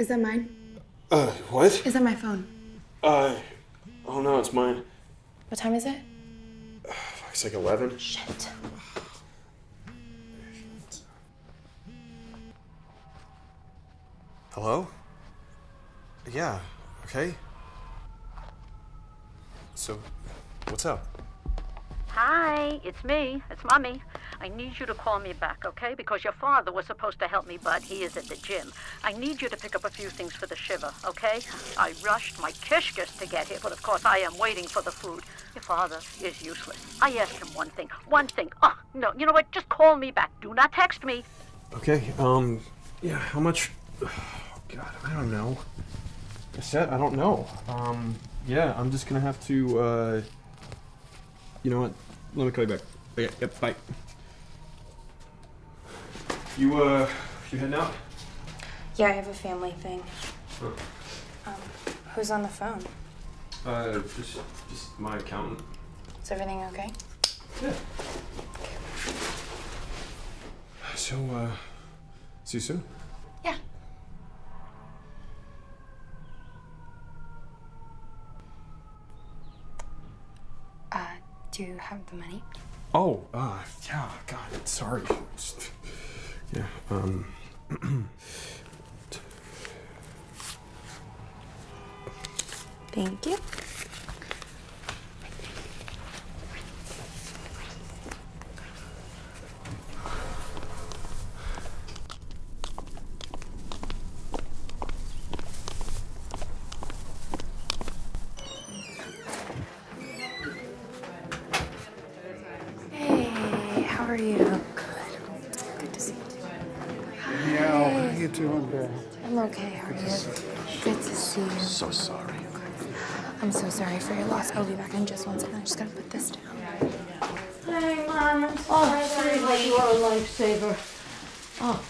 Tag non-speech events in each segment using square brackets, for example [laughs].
Is that mine? Uh, what? Is that my phone? Uh, oh no, it's mine. What time is it? It's like 11. Shit. Hello? Yeah, okay. So, what's up? Hi, it's me. It's Mommy. I need you to call me back, okay? Because your father was supposed to help me, but he is at the gym. I need you to pick up a few things for the shiva, okay? I rushed my kishkas to get here, but of course I am waiting for the food. Your father is useless. I asked him one thing. One thing. Oh, no, you know what? Just call me back. Do not text me. Okay, um, yeah, how much? [sighs] Oh, God, I don't know. I said I don't know. Um, yeah, I'm just gonna have to, uh, you know what? Let me call you back. Okay, yep, bye. You, uh, you heading out? Yeah, I have a family thing. Um, who's on the phone? Uh, just, just my accountant. Is everything okay? Yeah. So, uh, see you soon. Yeah. Uh, do you have the money? Oh, uh, yeah, God, sorry. Just- Yeah, um, Thank you. Hey, how are you? Good. Good to see you. Yeah, how you doing there? I'm okay. How are you? Good to see you. So sorry. I'm so sorry for your loss. I'll be back in just one second. I just gotta put this down. Hey, Mom. I'm oh, sweetheart, you are a lifesaver. Oh,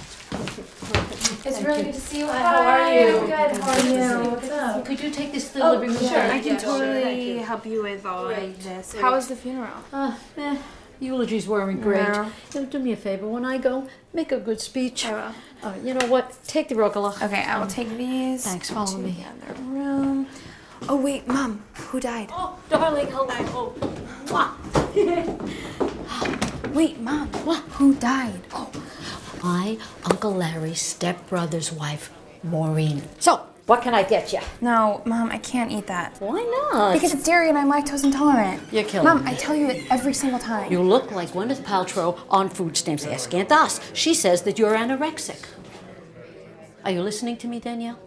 It's really good to see you. Hi, how are you? Good. How are you? What's up? could you take this to the living room? Sure, I can sure. totally Thank you. help you with all Great, of this. How was the funeral? Uh, eh, eulogies weren't great. No. You know, do me a favor. When I go, make a good speech. I will. Uh, you know what? Take the Rokola. Okay, I will take these. Thanks, follow to me. The other room. Oh wait, Mom, who died? Oh, darling, hello. Mwah. [gasps] Wait, Mom, what? Who died? Oh, My Uncle Larry's stepbrother's wife, Maureen. So, what can I get you? no, Mom, I can't eat that. Why not? Because it's dairy and I'm lactose intolerant. You're killing Mom, me. I tell you it every single time. You look like Gwyneth Paltrow on food stamps. Ask Aunt Us. She says that you're anorexic. Are you listening to me, Danielle?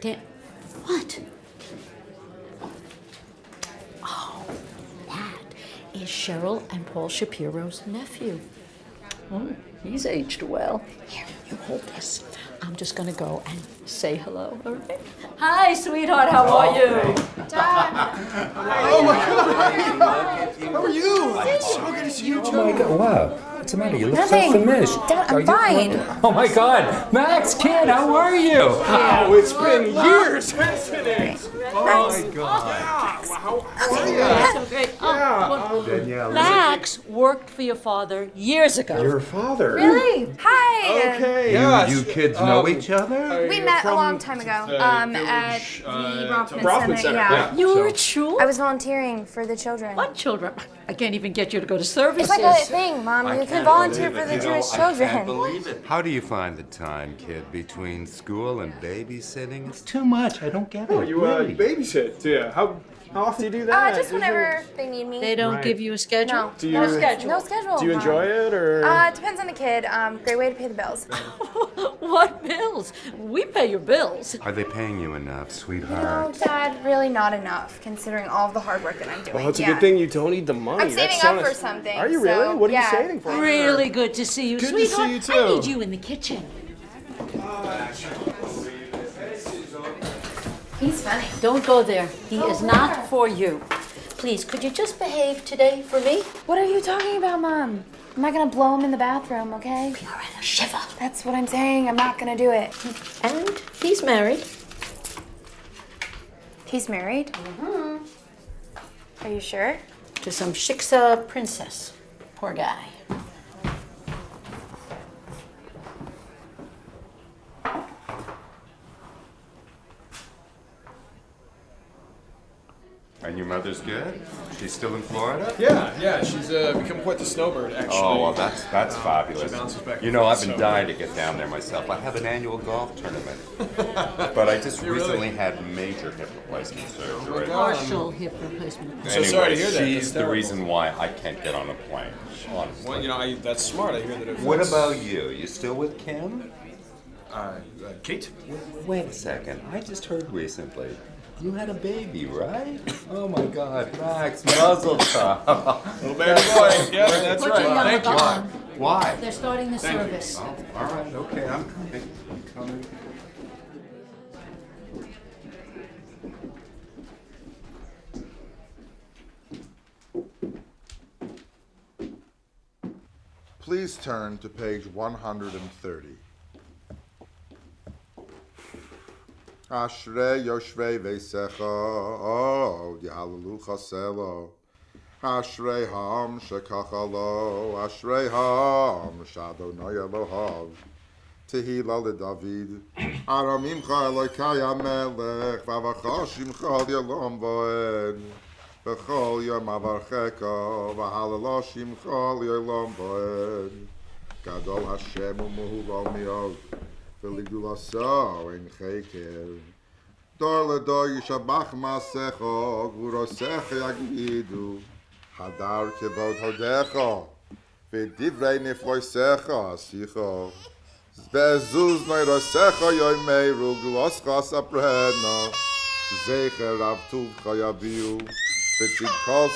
Dan- what? Oh, that is Cheryl and Paul Shapiro's nephew. Oh, he's aged well. Here, you hold this. I'm just gonna go and say hello. all right? Hi, sweetheart. How are you? Oh my god! How are you? It's so good to see you too. Oh my god, wow. What's the matter? You look Nothing. so famished. Dad, I'm Are you- fine. Oh my god. Max, kid, how are you? Oh, it's been years. Oh my god. How, how are you? So great. Oh, Danielle. Max worked for your father years ago. Your father. Really? Hi. Okay, You, yes. you kids know Um, each other? We met a long time ago. the um, village, at uh, the Rothman, Rothman Center. Center, Yeah. yeah. You were So- at shul? I was volunteering for the children. What children? I can't even get you to go to services. It's like a thing, Mom. You can volunteer for the Jewish children. believe it. How do you find the time, kid, between school and babysitting? It's too much. I don't get it. Oh, you uh, really. babysit, do you? How how often do you do that? Uh, just Is it- whenever they need me. They don't Right. give you a schedule? No. Do No schedule. No schedule. Do you Mom. enjoy it or? Uh, it depends on the kid. Um, great way to pay the bills. [laughs] what bills? We pay your bills. Are they paying you enough, sweetheart? No, sweetheart? Dad, really not enough, considering all of the hard work that I'm doing. well, it's a yeah. good thing you don't need the money. I'm That's saving so up for nice. something. Are you so, really? What are yeah. you saving for? Really good to see you, Good to see sweetheart. you, I too. need you in the kitchen. He's funny. Don't go there. He is not for you. Please, could you just behave today for me? What are you talking about, Mom? I'm not gonna blow him in the bathroom, okay? You're in a shiver. That's what I'm saying. I'm not gonna do it. And he's married. He's married? Mm-hmm. Are you sure? To some shiksa princess. Poor guy. And good? She's still in Florida? Yeah, yeah, she's uh, become quite the snowbird, actually. Oh, well, that's that's fabulous. she bounces back You know, I've been so dying to get down there myself. I have an annual golf tournament, [laughs] but I just You really? recently had major hip replacement surgery. Partial hip replacement. So sorry to hear that. She's That's the reason why I can't get on a plane. Honestly. Well, you know, I, that's smart. I hear that it What about you? You still with Kim? uh, uh, Kate? Wait a second. I just heard recently. You had a baby, right? Oh my God, Max, muzzle tov. Little baby boy. Yeah, that's Put right. your Thank you. on. Why? They're starting the service. Oh, all right, okay, I'm coming. I'm coming. Please turn to page 130. אשרי יושבי ויסכו, יעללו חסלו. אשרי העם שכחלו, אשרי העם שאדוני אלוהיו. תהילה לדוד, ארמים לך אלוקי המלך, ואבחש עמך על ילום ואין. בכל יום אברכך, והללו שמך על ילום ואין. גדול השם ומהולו מאוד. velig du loso in khekel dor le dor y shabach ma secho guro sekh yak ydu hadar ke voldo decho ve dif reine foyser khasi go des zuz noy rosecho yoy mei ruglos khosaplena zege rav tu khoya biu pe tikhos